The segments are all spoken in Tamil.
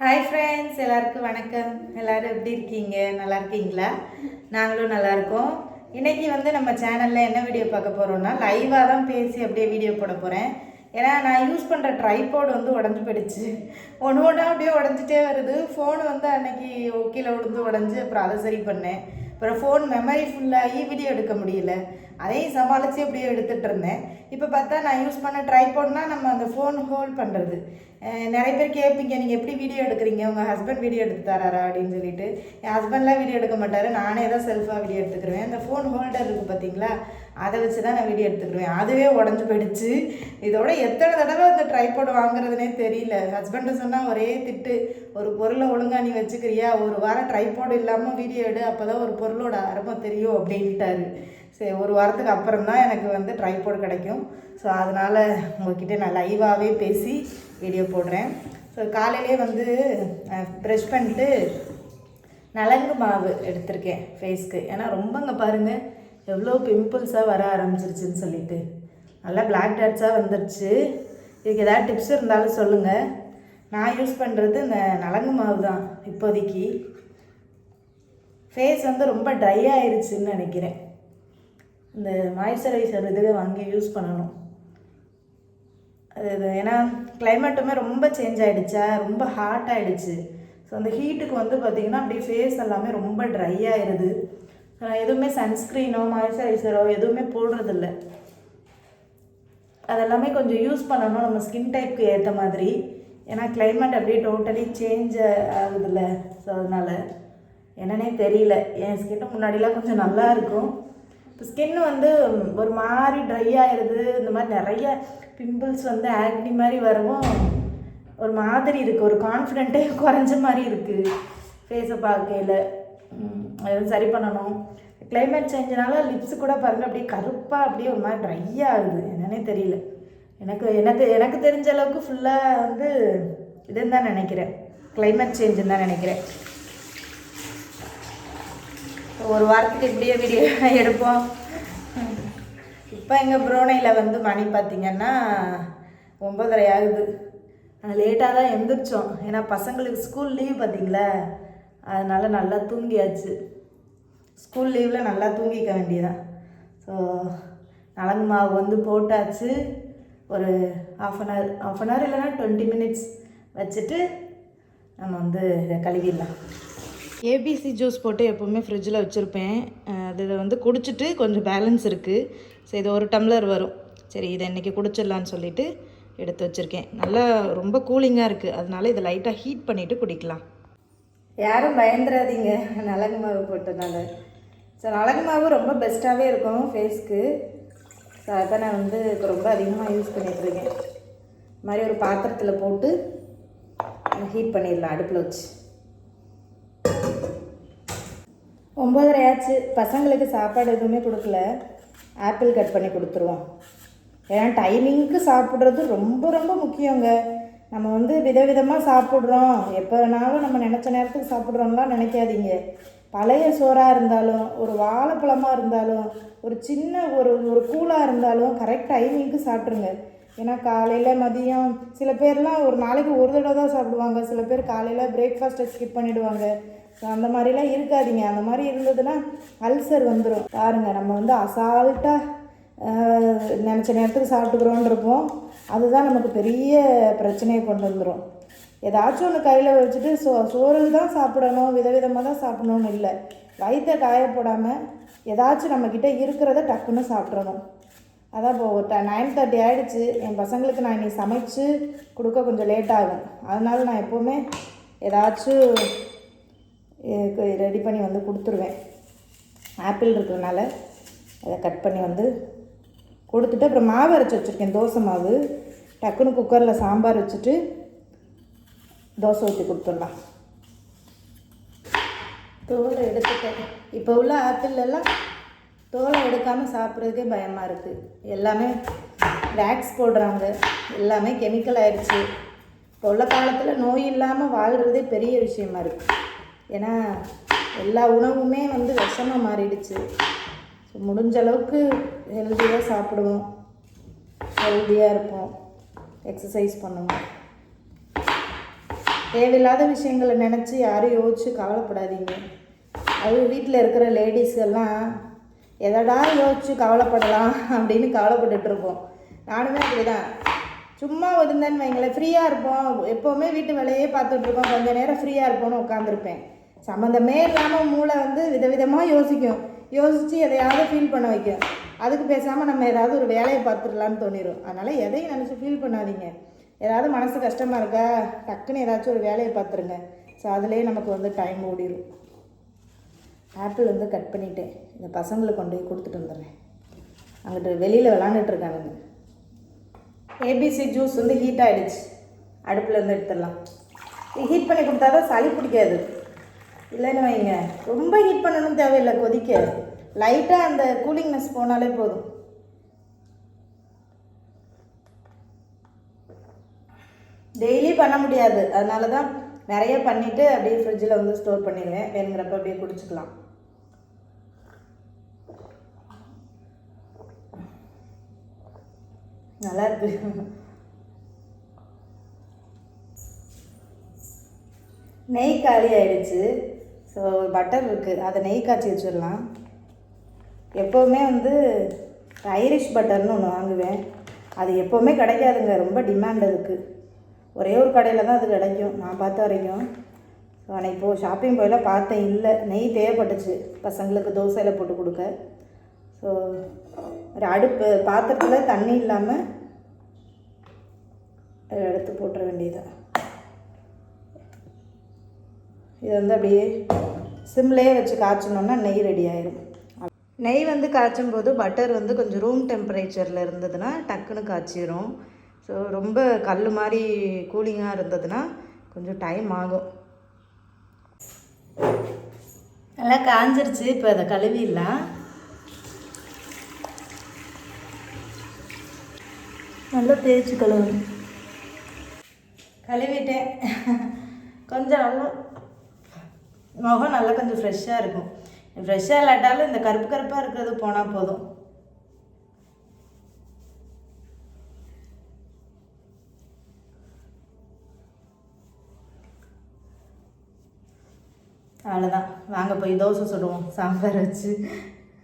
ஹாய் ஃப்ரெண்ட்ஸ் எல்லாருக்கும் வணக்கம். எல்லாரும் எப்படி இருக்கீங்க? நல்லா இருக்கீங்களா? நாங்களும் நல்லா இருக்கோம். வந்து நம்ம சேனலில் என்ன வீடியோ பார்க்க போகிறோம்னா லைவாக தான் பேசி அப்படியே வீடியோ போட போகிறேன் ஏன்னா நான் யூஸ் பண்ணுற ட்ரைபோர்டு வந்து உடஞ்சி போயிடுச்சு. ஒன்று ஒன்றா அப்படியே உடஞ்சிட்டே வருது. ஃபோன் வந்து அன்றைக்கி கீழே விழுந்து உடஞ்சி அப்புறம் அதை சரி பண்ணேன். அப்புறம் ஃபோன் மெமரி ஃபுல்லாகி வீடியோ எடுக்க முடியல. அதையும் சமாளித்து அப்படியே எடுத்துகிட்டு இருந்தேன். இப்போ பார்த்தா நான் யூஸ் பண்ண ட்ரைபோர்ட்னா நம்ம அந்த ஃபோன் ஹோல்ட் பண்ணுறது நிறைய பேர் கேட்பீங்க நீங்கள் எப்படி வீடியோ எடுக்கிறீங்க? உங்கள் ஹஸ்பண்ட் வீடியோ எடுத்து தராரா? அப்படின்னு சொல்லிட்டு. என் ஹஸ்பண்ட்லாம் வீடியோ எடுக்க மாட்டார். நானே தான் செல்ஃபாக வீடியோ எடுத்துக்கிருவேன். அந்த ஃபோன் ஹோல்டர் இருக்குது பார்த்தீங்களா? அதை வச்சு தான் நான் வீடியோ எடுத்துக்கிடுவேன் அதுவே உடஞ்சி போயிடுச்சு. இதோட எத்தனை தடவை அந்த ட்ரைபோர்டு வாங்குறதுனே தெரியல. ஹஸ்பண்டு சொன்னால் ஒரே திட்டு. ஒரு பொருளை ஒழுங்கா நீ வச்சுக்கிறியா? ஒரு வாரம் ட்ரைபோர்டு இல்லாமல் வீடியோ எடு. அப்போ தான் ஒரு பொருளோட அருமை தெரியும் அப்படின்ட்டாரு. சரி ஒரு வாரத்துக்கு அப்புறம் தான் எனக்கு வந்து ட்ரைபோர்டு கிடைக்கும். ஸோ அதனால் உங்ககிட்ட நான் லைவாகவே பேசி வீடியோ போடுறேன். ஸோ காலையிலே வந்து ப்ரெஷ் பண்ணிட்டு நலங்கு மாவு எடுத்திருக்கேன் ஃபேஸ்க்கு ஏன்னா ரொம்பங்க பாருங்கள் எவ்வளோ பிம்பிள்ஸாக வர ஆரம்பிச்சிருச்சுன்னு சொல்லிட்டு. நல்லா பிளாக் டாட்ஸாக வந்துருச்சு. இதுக்கு ஏதாவது டிப்ஸ் இருந்தாலும் சொல்லுங்கள் நான் யூஸ் பண்ணுறது இந்த நலங்கு மாவு தான் இப்போதைக்கு. ஃபேஸ் வந்து ரொம்ப ட்ரை ஆயிருச்சுன்னு நினைக்கிறேன். இந்த மாய்ஸ்சரைசர் இதுவே வாங்கி யூஸ் பண்ணணும். அது ஏன்னா கிளைமேட்டுமே ரொம்ப சேஞ்ச் ஆகிடுச்சா ரொம்ப ஹாட் ஆகிடுச்சு ஸோ அந்த ஹீட்டுக்கு வந்து பார்த்திங்கன்னா அப்படியே ஃபேஸ் எல்லாமே ரொம்ப ட்ரை ஆயிடுது நான் எதுவுமே சன்ஸ்க்ரீனோ மாய்ஸ்சரைசரோ எதுவுமே போடுறதில்ல. அதெல்லாமே கொஞ்சம் யூஸ் பண்ணணும். நம்ம ஸ்கின் டைப்க்கு ஏற்ற மாதிரி. ஏன்னா கிளைமேட் அப்படியே டோட்டலி சேஞ்ச் ஆகுதுல்ல. ஸோ அதனால் என்னன்னே தெரியல. என் ஸ்கின் முன்னாடிலாம் கொஞ்சம் நல்லா இருக்கும். இப்போ ஸ்கின் வந்து ஒரு மாதிரி ட்ரை ஆயிடுது இந்த மாதிரி நிறைய பிம்பிள்ஸ் வந்து ஆக்னி மாதிரி வரவும் ஒரு மாதிரி இருக்குது ஒரு கான்ஃபிடென்ட்டே குறைஞ்ச மாதிரி இருக்குது ஃபேஸை பார்க்கையில். அது சரி பண்ணணும். கிளைமேட் சேஞ்சினால லிப்ஸ் கூட பாருங்கள் அப்படியே கருப்பாக அப்படியே ஒரு மாதிரி ட்ரை ஆகுது. என்னன்னே தெரியல. எனக்கு எனக்கு எனக்கு தெரிஞ்ச அளவுக்கு ஃபுல்லாக வந்து இதுன்னு தான் நினைக்கிறேன். கிளைமேட் சேஞ்சுன்னு தான் நினைக்கிறேன். ஒரு வாரத்துக்கு இப்படியே வீடியோ எடுப்போம். இப்போ எங்கள் ப்ரோனையில் வந்து மணி பார்த்திங்கன்னா ஒம்பதரை ஆகுது. லேட்டாக தான் எந்திரிச்சோம். ஏன்னா பசங்களுக்கு ஸ்கூல் லீவ் பார்த்தீங்களா அதனால் நல்லா தூங்கியாச்சு. ஸ்கூல் லீவில் நல்லா தூங்கிக்க வேண்டியதான் ஸோ நலங்கு மாவு வந்து போட்டாச்சு. ஒரு half an hour half an hour இல்லைன்னா டுவெண்ட்டி மினிட்ஸ் வச்சுட்டு நம்ம வந்து இதை கழுவிடலாம். ஏபிசி ஜூஸ் போட்டு எப்போவுமே ஃப்ரிட்ஜில் வச்சுருப்பேன். அது வந்து குடிச்சிட்டு கொஞ்சம் பேலன்ஸ் இருக்குது ஸோ இது ஒரு டம்ளர் வரும். சரி இதை இன்றைக்கி குடிச்சிடலான்னு சொல்லிட்டு எடுத்து வச்சுருக்கேன். நல்லா ரொம்ப கூலிங்காக இருக்குது அதனால இதை லைட்டாக ஹீட் பண்ணிவிட்டு குடிக்கலாம். யாரும் பயந்துடாதீங்க நலங்கு மாவு போட்டதுனால. ஸோ நலங்கு மாவு ரொம்ப பெஸ்ட்டாகவே இருக்கும் ஃபேஸ்க்கு ஸோ அதை நான் வந்து இப்போ ரொம்ப அதிகமாக யூஸ் பண்ணிகிட்ருக்கேன் இது மாதிரி ஒரு பாத்திரத்தில் போட்டு ஹீட் பண்ணிடலாம் அடுப்பில் வச்சு. ஒம்பதரை ஆச்சு பசங்களுக்கு சாப்பாடு எதுவுமே கொடுக்கல. ஆப்பிள் கட் பண்ணி கொடுத்துருவோம். ஏன்னா டைமிங்க்கு சாப்பிட்றது ரொம்ப ரொம்ப முக்கியங்க. நம்ம வந்து விதவிதமாக சாப்பிட்றோம். எப்போ வேணாலும் நம்ம நினச்ச நேரத்துக்கு சாப்பிட்றோம்லாம் நினைக்காதீங்க. பழைய சோறாக இருந்தாலும் ஒரு வாழைப்பழமாக இருந்தாலும் ஒரு சின்ன ஒரு ஒரு கூழாக இருந்தாலும் கரெக்ட் டைமிங்க்கு சாப்பிட்ருங்க ஏன்னா காலையில் மதியம் சில பேர்லாம் ஒரு நாளைக்கு ஒரு தடவை தான் சாப்பிடுவாங்க. சில பேர் காலையில் பிரேக்ஃபாஸ்ட்டை ஸ்கிப் பண்ணிவிடுவாங்க ஸோ அந்த மாதிரிலாம் இருக்காதீங்க. அந்த மாதிரி இருந்ததுன்னா அல்சர் வந்துடும் பாருங்கள் நம்ம வந்து அசால்ட்டாக நினச்ச நேரத்துக்கு சாப்பிட்டுக்கிறோன்னு இருப்போம் அதுதான் நமக்கு பெரிய பிரச்சனையை கொண்டு வந்துடும் ஏதாச்சும் ஒன்று கையில் வச்சுட்டு சோ சோறு தான் சாப்பிடணும் விதவிதமாக தான் சாப்பிடணும்னு இல்லை. வயிற்றை காயப்போடாமல் ஏதாச்சும் நம்மக்கிட்ட இருக்கிறத டக்குன்னு சாப்பிட்றணும் அதான் இப்போ ஒரு நைன் தேர்ட்டி ஆகிடுச்சு என் பசங்களுக்கு நான் இன்னைக்கு சமைச்சு கொடுக்க கொஞ்சம் லேட் ஆகும். அதனால நான் எப்போவுமே ஏதாச்சும் ரெடி பண்ணி வந்து கொடுத்துருவேன். ஆப்பிள் இருக்கிறனால அதை கட் பண்ணி வந்து கொடுத்துட்டு அப்புறம் மாவு அரைச்சி வச்சுருக்கேன். தோசை மாவு. டக்குன்னு குக்கரில் சாம்பார் வச்சுட்டு தோசை ஊற்றி கொடுத்துடலாம். தோலை எடுத்துட்டேன். இப்போ உள்ள ஆப்பிள்லாம் தோலை எடுக்காமல் சாப்பிட்றதுக்கே பயமாக இருக்குது எல்லாமே வேக்ஸ் போடுறாங்க. எல்லாமே கெமிக்கல் ஆயிடுச்சு. இப்போ உள்ள காலத்தில் நோய் இல்லாமல் வாழ்கிறதே பெரிய விஷயமா இருக்குது ஏன்னா எல்லா உணவுமே வந்து விஷமாக மாறிடுச்சு. ஸோ முடிஞ்ச அளவுக்கு ஹெல்த்தியாக சாப்பிடுவோம். ஹெல்த்தியாக இருப்போம். எக்ஸசைஸ் பண்ணுவோம். தேவையில்லாத விஷயங்களை நினச்சி யாரும் யோசிச்சு கவலைப்படாதீங்க. அது வீட்டில் இருக்கிற லேடிஸ் எல்லாம் எதடா யோசிச்சு கவலைப்படலாம்? அப்படின்னு கவலைப்பட்டுட்டு இருப்போம். நானுமே அப்படிதான். சும்மா இருந்தேன்னு வைங்களேன். ஃப்ரீயாக இருப்போம். எப்போவுமே வீட்டு வேலையே பார்த்துட்ருக்கோம் கொஞ்சம் கொஞ்ச நேரம் ஃப்ரீயாக இருப்போம்னு உட்காந்துருப்பேன் சம்மந்தமே இல்லாமல் மூளை வந்து விதவிதமாக யோசிக்கும். யோசித்து எதையாவது ஃபீல் பண்ண வைக்கும். அதுக்கு பேசாமல் நம்ம ஏதாவது ஒரு வேலையை பார்த்துடலான்னு தோணிடும் அதனால் எதையும் நினச்சி ஃபீல் பண்ணாதீங்க. ஏதாவது மனசு கஷ்டமாக இருக்கா? டக்குன்னு ஏதாச்சும் ஒரு வேலையை பார்த்துருங்க. ஸோ அதுலேயே நமக்கு வந்து டைம் ஓடிடும் ஆப்பிள் வந்து கட் பண்ணிவிட்டேன் இந்த பசங்களுக்கு கொண்டு போய் கொடுத்துட்டு வந்துடுறேன். அங்கிட்டு வெளியில் விளாண்டுட்டுருக்கானுங்க ஏபிசி ஜூஸ் வந்து ஹீட் ஆகிடுச்சு அடுப்பில் வந்து எடுத்துடலாம். ஹீட் பண்ணி கொடுத்தா தான் சளி பிடிக்காது. இல்லைன்னு வைங்க. ரொம்ப ஹீட் பண்ணணும் தேவையில்லை கொதிக்க. லைட்டாக அந்த கூலிங்னஸ் போனாலே போதும். டெய்லி பண்ண முடியாது. அதனால தான் நிறைய பண்ணிவிட்டு அப்படியே ஃப்ரிட்ஜில் வந்து ஸ்டோர் பண்ணிடுவேன். வேணுங்கிறப்ப அப்படியே குடிச்சுக்கலாம். நல்லா இருக்கு. நெய் காலி ஆயிடுச்சு. ஸோ பட்டர் இருக்குது அதை நெய் காய்ச்சி வச்சிடலாம். எப்போவுமே வந்து ஐரிஷ் பட்டர்னு ஒன்று வாங்குவேன். அது எப்போவுமே கிடைக்காதுங்க. ரொம்ப டிமாண்ட் அதுக்கு. ஒரே ஒரு கடையில் தான் அது கிடைக்கும். நான் பார்த்த வரைக்கும். ஸோ அன்னைக்கு போ ஷாப்பிங் போயில பார்த்தேன். இல்லை. நெய் தேவைப்பட்டுச்சு. பசங்களுக்கு தோசையில் போட்டு கொடுக்க. ஸோ ஒரு அடுப்பு பாத்திரத்தில் தண்ணி இல்லாமல் எடுத்து போட்டுற வேண்டியதுதான். இது வந்து அப்படியே சிம்லேயே வச்சு காய்ச்சணுன்னா நெய் ரெடி ஆயிரும். நெய் வந்து காய்ச்சும் போது பட்டர் வந்து கொஞ்சம் ரூம் டெம்பரேச்சரில் இருந்ததுன்னா டக்குன்னு காய்ச்சிரும். ஸோ ரொம்ப கல் மாதிரி கூலிங்காக இருந்ததுன்னா கொஞ்சம் டைம் ஆகும். நல்லா காஞ்சிருச்சு இப்போ அதை கழுவிடலாம். நல்லா தேய்ச்சி கழுவு கழுவிட்டேன். கொஞ்சம் நல்லா முகம் நல்லா கொஞ்சம் ஃப்ரெஷ்ஷாக இருக்கும். ஃப்ரெஷ்ஷாக இல்லாட்டாலும் இந்த கருப்பு கருப்பாக இருக்கிறது போனால் போதும். அவ்வளோதான் வாங்க போய் தோசை சுடுவோம் சாம்பார் வச்சு.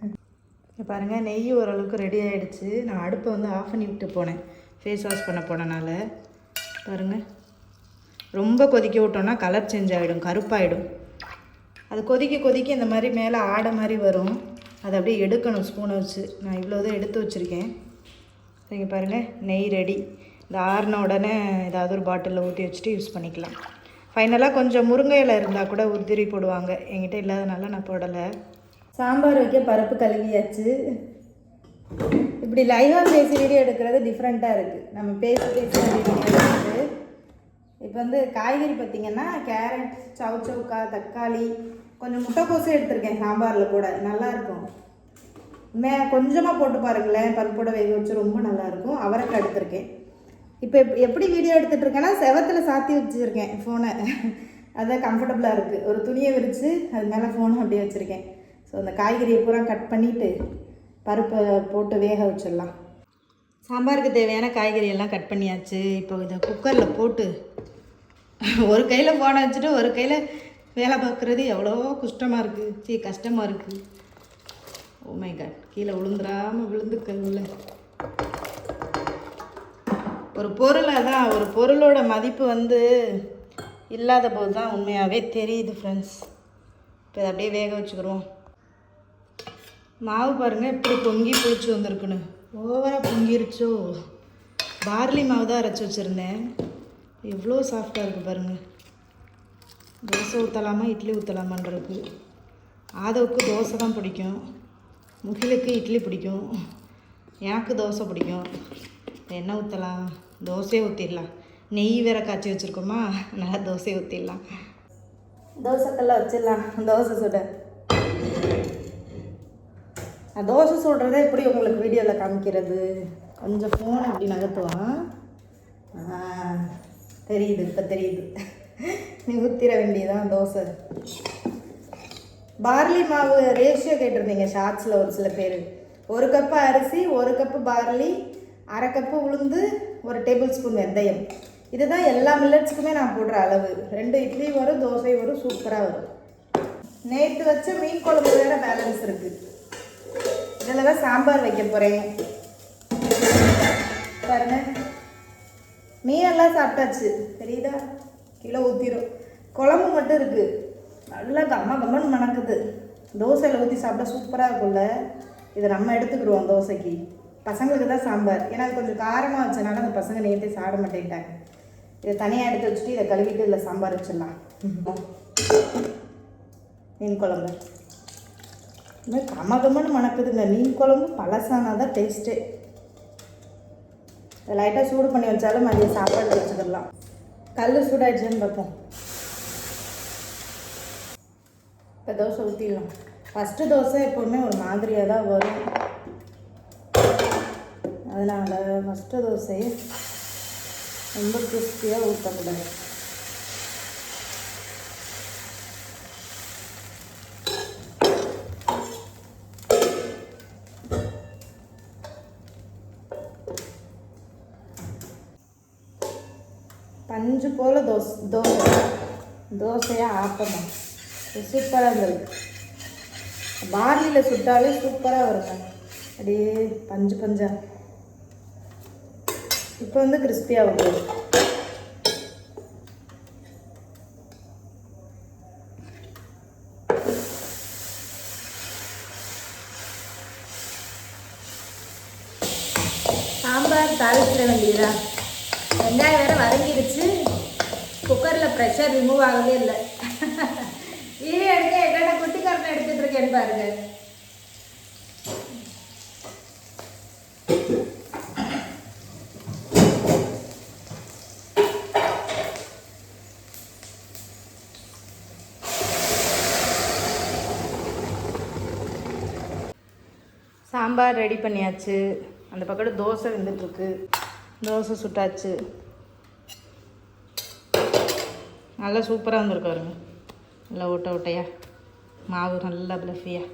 இங்கே பாருங்கள் நெய் ஓரளவுக்கு ரெடி ஆகிடுச்சு நான் அடுப்பை வந்து ஆஃப் பண்ணி விட்டு போனேன். ஃபேஸ் வாஷ் பண்ண போனனால. பாருங்க. ரொம்ப கொதிக்க விட்டோன்னா கலர் சேஞ்ச் ஆகிடும் கருப்பாயிடும். அது கொதிக்க கொதிக்க இந்த மாதிரி மேலே ஆடை மாதிரி வரும். அதை அப்படியே எடுக்கணும் ஸ்பூனை வச்சு. நான் இவ்வளோதான் எடுத்து வச்சுருக்கேன். இங்கே பாருங்கள் நெய் ரெடி. இந்த ஆறின உடனே ஏதாவது ஒரு பாட்டிலில் ஊற்றி வச்சுட்டு யூஸ் பண்ணிக்கலாம். ஃபைனலாக கொஞ்சம் முருங்கை இலை இருந்தால் கூட உதிரி போடுவாங்க. என்கிட்ட இல்லாதனால நான் போடலை. சாம்பார் வைக்க பருப்பு கழுவியாச்சு. இப்படி லைவாக பேசி வீடியோ எடுக்கிறது டிஃப்ரெண்ட்டாக இருக்குது நம்ம பேசி பேசி வீடியோ எடுக்கிறது. இப்போ வந்து காய்கறி பார்த்திங்கன்னா கேரட் சவுச்சவுக்கா தக்காளி கொஞ்சம் முட்டைக்கோசு எடுத்திருக்கேன் சாம்பாரில் கூட. நல்லாயிருக்கும். மே கொஞ்சமாக போட்டு பாருங்களேன். பருப்போட வேக வச்சு ரொம்ப நல்லாயிருக்கும். அவரைக்காய் எடுத்திருக்கேன். இப்போ எப்- எப்படி வீடியோ எடுத்துகிட்ருக்கேன்னா செவத்தில் சாத்தி வச்சுருக்கேன் ஃபோனை அதான் கம்ஃபர்டபுளாக இருக்குது ஒரு துணியை விரித்து அது மேலே ஃபோனை அப்படியே வச்சுருக்கேன். ஸோ அந்த காய்கறியை பூரா கட் பண்ணிவிட்டு பருப்பை போட்டு வேக வச்சிடலாம். சாம்பாருக்கு தேவையான காய்கறியெல்லாம் கட் பண்ணியாச்சு. இப்போ இதை குக்கரில் போட்டு ஒரு கையில் ஃபோனை வச்சுட்டு ஒரு கையில் வேலை பார்க்குறது எவ்வளோ கஷ்டமாக இருக்குது சீ கஷ்டமாக இருக்குது ஓ oh மை காட் கீழே விழுந்துடாமல் விழுந்துக்க ஒரு பொருளை தான் ஒரு பொருளோட மதிப்பு வந்து இல்லாத போது தான் உண்மையாகவே தெரியுது ஃப்ரெண்ட்ஸ் இப்போ இதை அப்படியே வேக வச்சுக்கிறோம் மாவு பாருங்கள் எப்படி பொங்கி பிடிச்சி வந்திருக்குன்னு. ஓவராக பொங்கிருச்சோ. பார்லி மாவு தான் அரைச்சி வச்சுருந்தேன். எவ்வளோ சாஃப்டாக இருக்குது பாருங்கள் தோசை ஊற்றலாமா இட்லி ஊற்றலாமான்றது ஆதவுக்கு தோசை தான் பிடிக்கும். முகிலுக்கு இட்லி பிடிக்கும். எனக்கு தோசை பிடிக்கும். என்ன ஊற்றலாம் தோசையே ஊற்றிடலாம் நெய் வேற காய்ச்சி வச்சுருக்கோமா நல்லா தோசையை ஊற்றிடலாம் தோசைக்கெல்லாம் வச்சிடலாம். தோசை சுட. நான் தோசை சுடுறதே எப்படி உங்களுக்கு வீடியோவில் காமிக்கிறது? கொஞ்சம் ஃபோன் அப்படி நகர்த்துவான். தெரியுது இப்போ தெரியுது. நீ ஊற்றிட வேண்டியதான் தோசை. பார்லி மாவு ரேஷியோ கேட்டிருந்தீங்க ஷார்ட்ஸில் ஒரு சில பேர். ஒரு கப்பு அரிசி ஒரு கப்பு பார்லி அரை கப்பு உளுந்து ஒரு டேபிள் ஸ்பூன் வெந்தயம். இதுதான் எல்லா மில்லட்ஸுக்குமே நான் போடுற அளவு. ரெண்டு இட்லி வரும் தோசை வரும் சூப்பராக வரும். நேற்று வச்ச மீன் குழம்பு வேறு பேலன்ஸ் இருக்குது இதில் தான் சாம்பார் வைக்க போகிறேன் பாருங்க. மீனெல்லாம் சாப்பிட்டாச்சு. தெரியுதா? கிலோ ஊற்றிடும் குழம்பு மட்டும் இருக்குது நல்லா கம்ம கம்மன்னு மணக்குது. தோசையில் ஊற்றி சாப்பிட்டா சூப்பராக இருக்கும்ல? இதை நம்ம எடுத்துக்கிடுவோம் தோசைக்கு. பசங்களுக்கு தான் சாம்பார். ஏன்னா அது கொஞ்சம் காரமாக வச்சனால அந்த பசங்க நேற்றே சாப்பிட மாட்டேன்ட்டாங்க. இதை தனியாக எடுத்து வச்சுட்டு இதை கழுவிட்டு இதில் சாம்பார் வச்சிடலாம். மீன் குழம்பு. இது கம மணக்குதுங்க. மீன் குழம்பு பழசானால் தான் டேஸ்ட்டே லைட்டாக சூடு பண்ணி வச்சாலும் மதியம் சாப்பாடு வச்சுக்கிடலாம். கல் சூடாயிடுச்சுன்னு பார்ப்போம். இப்போ தோசை ஊற்றிடலாம் ஃபஸ்ட்டு தோசை எப்போவுமே ஒரு மாதிரியாக தான் வரும். அதனால் ஃபஸ்ட்டு தோசையை ரொம்ப கிறிஸ்பியாக ஊற்றக்கூடாது பஞ்சு போல் தோசை தோசை. தோசையாக ஆப்பணும் சூப்பராக இருந்தது. பார்லியில் சுட்டாலே சூப்பராக வருங்க அப்படியே பஞ்சு பஞ்சா. இப்போ வந்து கிறிஸ்பியாக வருது சாம்பார் தாளிச்சிட வேண்டியதா வெங்காயம் வேறு வதங்கிடுச்சு குக்கரில் ப்ரெஷர் ரிமூவ் ஆகவே இல்லை. வீடியோ எடுக்க என்னென்ன குட்டிக்காரனை எடுத்துகிட்டு இருக்கேன்னு பாருங்கள் சாம்பார் ரெடி பண்ணியாச்சு. அந்த பக்கம் தோசை வந்துட்டுருக்கு தோசை சுட்டாச்சு. நல்லா சூப்பராக வந்திருக்காருங்க. நல்லா ஓட்ட ஓட்டையா. மாவு நல்லா பிளஃபியாக